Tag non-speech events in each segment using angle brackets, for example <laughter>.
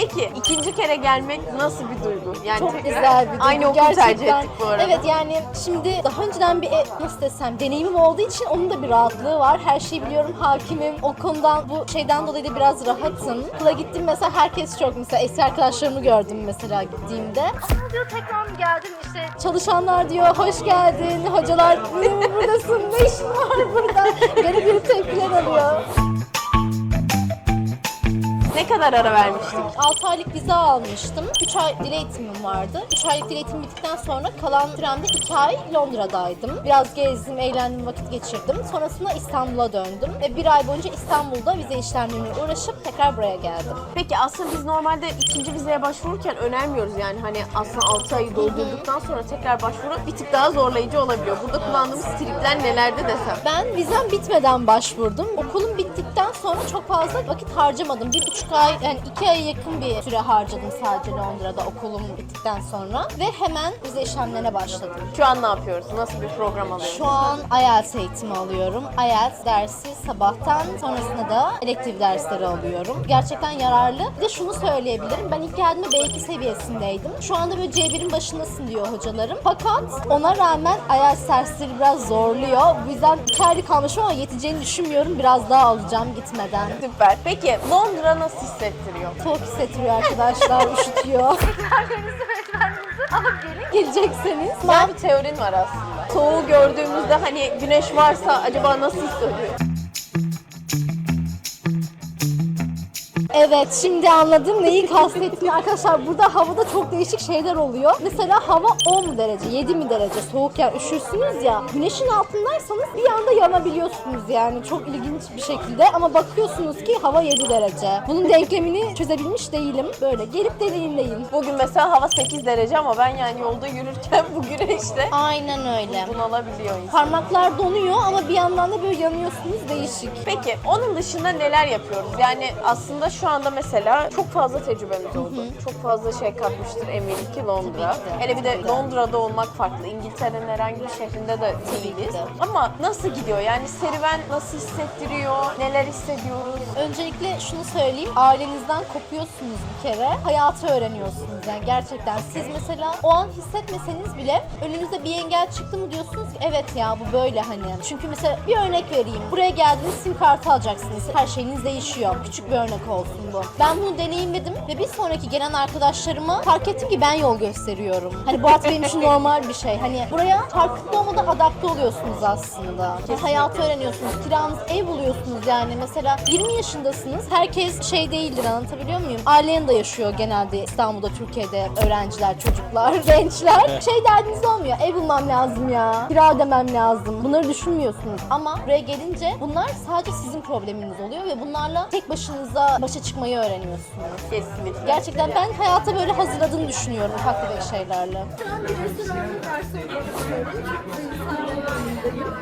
Peki ikinci kere gelmek nasıl bir duygu? Yani Çok tekrar güzel bir duygu. Aynı okulu tercih Gerçekten. ettik bu arada. Evet yani şimdi daha önceden bir e, nasıl desem deneyimim olduğu için onun da bir rahatlığı var. Her şeyi biliyorum, hakimim. O konudan bu şeyden dolayı da biraz rahatım. Okula gittim mesela herkes çok mesela eski arkadaşlarımı gördüm mesela gittiğimde. Ama diyor tekrar mı geldin işte çalışanlar diyor hoş geldin, hocalar niye buradasın, ne işin var burada? Garip bir tepkiler alıyor. Ne kadar ara vermiştik? 6 aylık vize almıştım. 3 ay dil eğitimim vardı. 3 aylık dil eğitim bittikten sonra kalan süremde 2 ay Londra'daydım. Biraz gezdim, eğlendim, vakit geçirdim. Sonrasında İstanbul'a döndüm. Ve bir ay boyunca İstanbul'da vize işlemlerine uğraşıp tekrar buraya geldim. Peki aslında biz normalde ikinci vizeye başvururken önermiyoruz yani hani aslında 6 ayı doldurduktan sonra tekrar başvuru bir tık daha zorlayıcı olabiliyor. Burada kullandığımız trikler nelerde desem. Ben vizem bitmeden başvurdum. Okulum bittikten sonra çok fazla vakit harcamadım. Bir buçuk ay, yani iki aya yakın bir süre harcadım sadece Londra'da okulum bittikten sonra. Ve hemen vize işlemlerine başladım. Şu an ne yapıyoruz? Nasıl bir program alıyoruz? Şu an IELTS eğitimi alıyorum. IELTS dersi sabahtan sonrasında da elektif dersleri alıyorum. Gerçekten yararlı. Bir de şunu söyleyebilirim. Ben ilk geldiğimde B2 seviyesindeydim. Şu anda böyle C1'in başındasın diyor hocalarım. Fakat ona rağmen IELTS dersleri biraz zorluyor. Bu yüzden aylık kalmışım ama yeteceğini düşünmüyorum. Biraz daha alacağım gitmeden. Süper. Peki Londra nasıl hissettiriyor? Soğuk hissettiriyor arkadaşlar, <laughs> üşütüyor. Gelecekseniz. Güzel bir teorin var aslında. Soğuğu gördüğümüzde hani güneş varsa acaba nasıl hissediyor? Evet şimdi anladım neyi kastettiğini arkadaşlar burada havada çok değişik şeyler oluyor. Mesela hava 10 derece 7 mi derece soğuk ya üşürsünüz ya güneşin altındaysanız bir anda yanabiliyorsunuz yani çok ilginç bir şekilde ama bakıyorsunuz ki hava 7 derece. Bunun denklemini çözebilmiş değilim. Böyle gelip deneyimleyin. Bugün mesela hava 8 derece ama ben yani yolda yürürken <laughs> bu güneşte Aynen öyle. bunalabiliyor insan. Parmaklar donuyor ama bir yandan da böyle yanıyorsunuz değişik. Peki onun dışında neler yapıyoruz? Yani aslında şu anda mesela çok fazla tecrübemiz oldu. Çok fazla şey katmıştır eminim ki Londra. Hele bir de. Londra'da olmak farklı. İngiltere'nin herhangi bir şehrinde de değiliz. de. Ama nasıl gidiyor? Yani serüven nasıl hissettiriyor? Neler hissediyoruz? Öncelikle şunu söyleyeyim. Ailenizden kopuyorsunuz bir kere. Hayatı öğreniyorsunuz yani gerçekten. Siz mesela o an hissetmeseniz bile önünüze bir engel çıktı mı diyorsunuz ki evet ya bu böyle hani. Çünkü mesela bir örnek vereyim. Buraya geldiniz sim kartı alacaksınız. Her şeyiniz değişiyor. Küçük bir örnek olsun bu. Ben bunu deneyimledim ve bir sonraki gelen arkadaşlarıma fark ettim ki ben yol gösteriyorum. Hani bu artık benim için normal bir şey. Hani buraya farkında olmadan adapte oluyorsunuz aslında. Hayatı öğreniyorsunuz. Kiranız ev buluyorsunuz yani. Mesela 20 yaşındasınız. Herkes şey değildir anlatabiliyor muyum? Ailen yanında yaşıyor genelde İstanbul'da, Türkiye'de öğrenciler, çocuklar, <laughs> gençler. Şey derdiniz olmuyor. Ev bulmam lazım ya. Kira ödemem lazım. Bunları düşünmüyorsunuz. Ama buraya gelince bunlar sadece sizin probleminiz oluyor ve bunlarla tek başınıza başa çıkmayı öğreniyorsunuz. Kesinlikle. Gerçekten ben hayata böyle hazırladığını düşünüyorum ufak tefek şeylerle. Şu an bir restoranın garsonu. İnsanlarla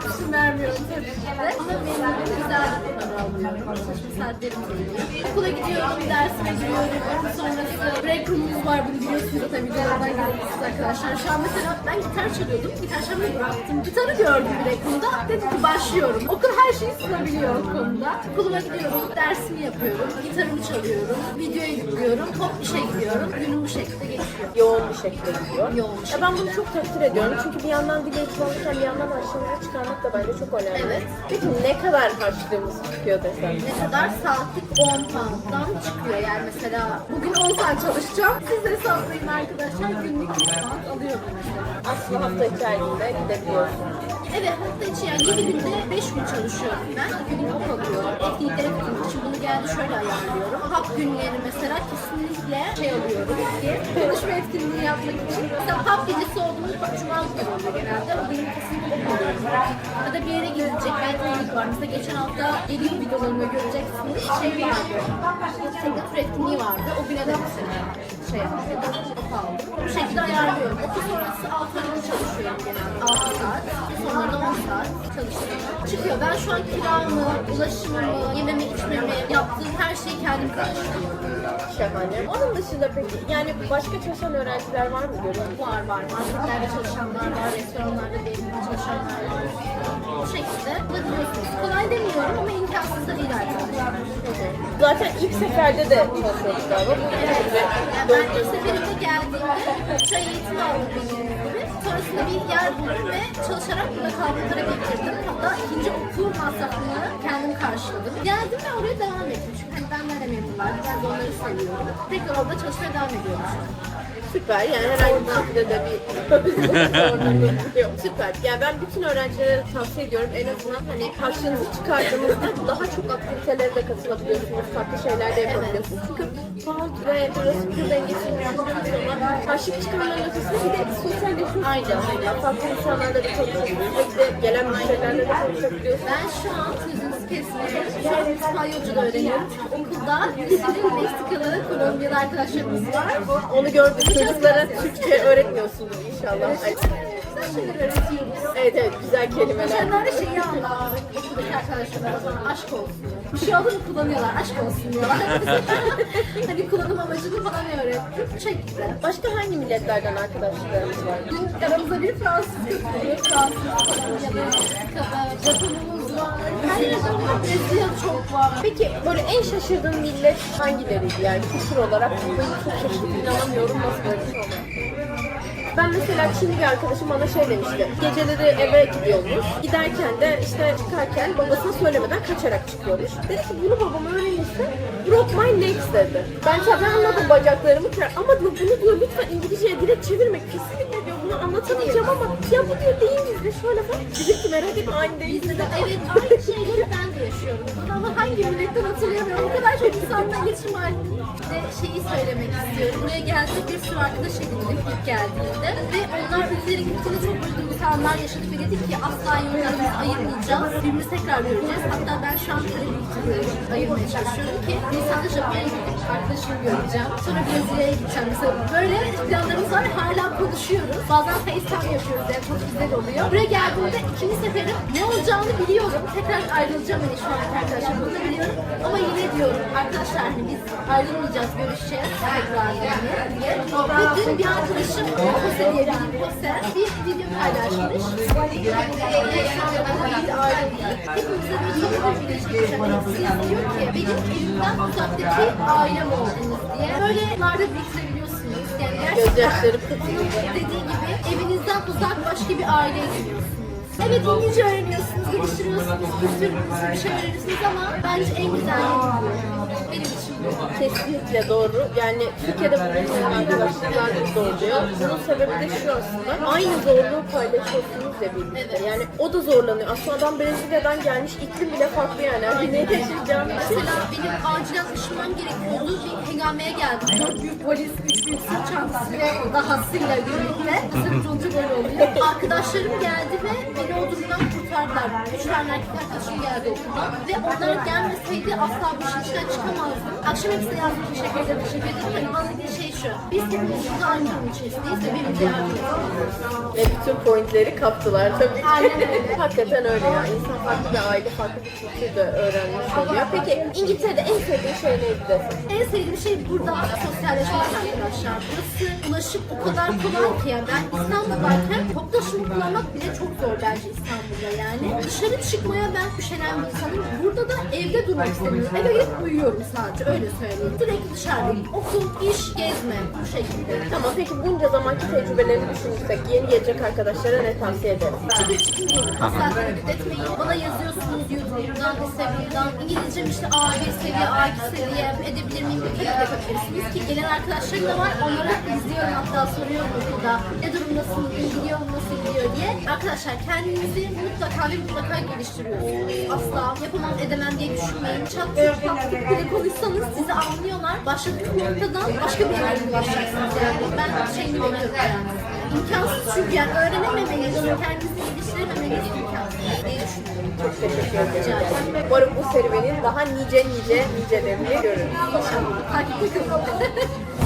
İsim vermiyorum tabii ki de. Ama benim güzel bir para alıyorum. Çalışma saatlerim geliyor. Okula gidiyorum, dersime giriyorum. Sonrası break room'umuz var bunu biliyorsunuz tabii. Beraber gidebilirsiniz arkadaşlar. Şu an mesela ben gitar çalıyordum. Gitar çalmayı bıraktım. Gitarı gördüm break room'da. Dedim ki başlıyorum. Okul her şeyi sunabiliyor o konuda. Okuluma gidiyorum, dersimi yapıyorum. Gitarımı çalıyorum. Video editliyorum. Top işe gidiyorum. Günüm bu şekilde geçiyor. Yoğun bir şekilde gidiyor. Yoğun bir Ya ben bunu çok takdir ediyorum çünkü bir yandan dil eğitimi alırken bir yandan harçlığını çıkarmak da bence çok önemli. Evet. Peki ne kadar harçlığımız çıkıyor desem? Ne kadar saatlik 10 pound'dan çıkıyor yani mesela bugün 10 saat çalışacağım. Siz de hesaplayın arkadaşlar günlük 100 pound alıyorum mesela. Aslında hafta günde gidebiliyorsun. Evet hafta içi yani 7 günde 5 gün çalışıyorum ben. 2 gün off alıyorum. Geldi şöyle ayarlıyorum. Hap günleri mesela kesinlikle şey alıyorum ki konuşma etkinliği yapmak için. Mesela hap gecesi olduğumuz cuma günü genelde. O benim kesinlikle off alıyorum. Ya da bir yere gidilecek bir etkinlik var. Mesela geçen hafta geliyor videolarımı göreceksiniz. Şey. Tekne tur etkinliği vardı. O güne de mesela şey yaptım. Off aldım. Bu şekilde ayarlıyorum. Okul sonrası 6 gün çalışıyorum genelde. 6 saat. Sonra da 10 saat çalışıyorum. Çıkıyor. Ben şu an kiramı, ulaşımımı, yememi, içmemi, yaptığım her şeyi kendim karşılıyorum. Şahane. Onun dışında peki yani başka çalışan öğrenciler var mı görüyor musun? Var var. Marketlerde çalışanlar var, restoranlarda belirli çalışanlar var. Bu şekilde bulabiliyorsunuz. Kolay demiyorum ama imkansız da değil arkadaşlar. Zaten ilk seferde de çalışıyorduk galiba. Bu Evet. Yani ben ilk seferinde geldiğimde çay eğitimi aldım benim bir yer buldum ve çalışarak burada para biriktirdim. Hatta ikinci okul masrafını kendim karşıladım. Geldim ve oraya devam ettim. Çünkü hani benden de memnunlar. Ben de onları seviyorum. Tekrar orada çalışmaya devam ediyorum. Süper yani herhangi bir şekilde de bir yok. <laughs> <laughs> Süper. Yani ben bütün öğrencilere tavsiye ediyorum en azından hani karşınızı çıkardığınızda daha çok aktivitelere de katılabiliyorsunuz. Farklı şeyler de yapabiliyorsunuz. Çünkü puan ve prosesür dengesini yaptığınız zaman karşı çıkanların ötesinde bir de sosyalleşmiş Aynen. Farklı insanlarla da konuşabiliyorsunuz. Sürekli gelen müşterilerle de konuşabiliyorsunuz. Ben şu an an İspanyolca da öğreniyorum. Çünkü okulda sürü Meksikalı, Kolombiyalı arkadaşlarımız var. Onu gördük. Çocuklara Türkçe öğretmiyorsunuz inşallah. Ay, Güzel şeyler öğretiyoruz. Evet evet güzel kelimeler. Onlar da şeyi anlar. Okuldaki arkadaşlar o zaman aşk olsun. Bir şey oldu mu kullanıyorlar, aşk olsun diyorlar. <laughs> hani kullanım amacını falan öğrettik. Bu şekilde. Başka hangi milletlerden arkadaşlarımız var? Dün aramızda bir Fransız katılıyor. Fransız, Kolombiyalı, Meksika'da, Japonumuz var. Her yerde var. Brezilya çok var. Peki böyle en şaşırdığın millet hangileriydi yani kültür olarak? Ben çok şaşırdım inanamıyorum nasıl böyle bir şey oldu. Ben mesela Çinli bir arkadaşım bana şey demişti. Geceleri eve gidiyormuş. Giderken de işte çıkarken babasına söylemeden kaçarak çıkıyormuş. Dedi ki bunu babam öğrenirse broke my legs dedi. Ben tabii anladım bacaklarımı kırar. Ama bunu diyor lütfen İngilizceye direkt çevirme. Kesinlikle diyor anlatamayacağım ama ya bu diyor değil bizde şöyle falan. Dedim ki merak etme aynı değil. Bizde de evet aynı şeyleri ben de yaşıyorum. Ama hangi milletten hatırlayamıyorum. O kadar çok insanla iletişim halinde şeyi söylemek istiyorum. Buraya geldik bir sürü arkadaş edindik ilk geldiğinde. Ve onlar ülkeleri gittiğinde çok böyle anlar yaşadık ve dedik ki asla yollarımızı ayırmayacağız. Birbirimizi tekrar göreceğiz. Hatta ben şu an bir ayırmaya çalışıyorum ki Nisan'da Japonya'ya gidip arkadaşımı göreceğim. Sonra Brezilya'ya gideceğim. Mesela böyle planlarımız var ve hala konuşuyoruz. Bazen FaceTime yapıyoruz yani çok güzel oluyor. Buraya geldiğimde ikinci seferim ne olacağını biliyorum. Tekrar ayrılacağım hani şu anki arkadaşlarım bunu biliyorum. Ama yine diyorum arkadaşlar hani biz ayrılmayacağız, görüşeceğiz tekrar yani. Ve dün bir arkadaşım Jose diye bir Jose bir video paylaşmış. Benim evimden uzaktaki ailem oldunuz diye. Böyle yıllarda biriktirebiliyorsunuz. Yani gerçekten dediği gibi evinizden uzak başka bir gidiyorsunuz. Evet İngilizce öğreniyorsunuz, geliştiriyorsunuz, bir sürü, bir şey öğreniyorsunuz ama bence en güzel. Benim için. Kesinlikle doğru. Yani Türkiye'de bulunmayan arkadaşlarımız da oluyor. Bunun sebebi de şu aslında. Aynı zorluğu paylaşıyorsunuz ya birlikte. Yani o da zorlanıyor. Aslında adam Brezilya'dan gelmiş. iklim bile farklı yani. Hani ne yaşayacağım için. Mesela benim acilen taşınmam gerekiyordu. Bir hengameye geldim. Dört büyük valiz, üç büyük sırt çantası ve dahasıyla birlikte. Sırt çocuk böyle oluyor. Arkadaşlarım geldi ve beni o durumdan kurtardılar. Üç tane erkek arkadaşım geldi okuldan. Ve onlar gelmeseydi asla bu işin içinden çıkamazdım. Akşam hepsine yazdım. Teşekkür ederim, teşekkür ederim. Bana dediği şey şu. Biz hepimiz burada aynı durum içerisindeyiz ve birbirimize yardım ediyoruz. Ve bütün pointleri kaptılar tabii ki. Aynen öyle. <laughs> Hakikaten öyle ya. İnsan farklı bir aile, farklı bir kültür de öğrenmiş oluyor. Peki İngiltere'de en sevdiğin şey neydi? En sevdiğim şey burada sosyalleşmek arkadaşlar. Burası ulaşım o kadar kolay ki yani ben İstanbul'dayken toplu taşıma kullanmak bile çok zor bence İstanbul'da yani. Dışarı çıkmaya ben üşenen bir insanım. Burada da evde durmak istemiyorum. Eve gidip uyuyorum sadece öyle söyleyeyim. Sürekli dışarıdayım. Okul, iş, gezme bu şekilde. Tamam peki bunca zamanki tecrübelerini düşünürsek yeni gelecek arkadaşlara ne tavsiye? Çıkın çıkın gelin. Asla tereddüt etmeyin. Bana yazıyorsunuz YouTube'dan, Instagram'dan. İngilizcem işte A1 seviye, A2 seviye edebilir miyim? Tabii de yapabilirsiniz ki gelen arkadaşlarım da var. Onlara izliyorum hatta soruyorum okulda. Ne durumdasın, gidiyor mu, nasıl gidiyor diye. Arkadaşlar kendinizi mutlaka ve mutlaka geliştiriyorsunuz. Asla yapamam edemem diye düşünmeyin. Çat çat bile konuşsanız sizi anlıyorlar. Başladığınız noktadan başka bir yere ulaşacaksınız yani. Ben şeyini bekliyorum yani. İmkansız çünkü yani öğrenememeniz, kendinizi geliştirememeniz imkansız diye düşünüyorum. Çok teşekkür ederim. Umarım bu serüvenin daha nice nice nicelerini görürüz. İnşallah. Takipte kalın. <laughs>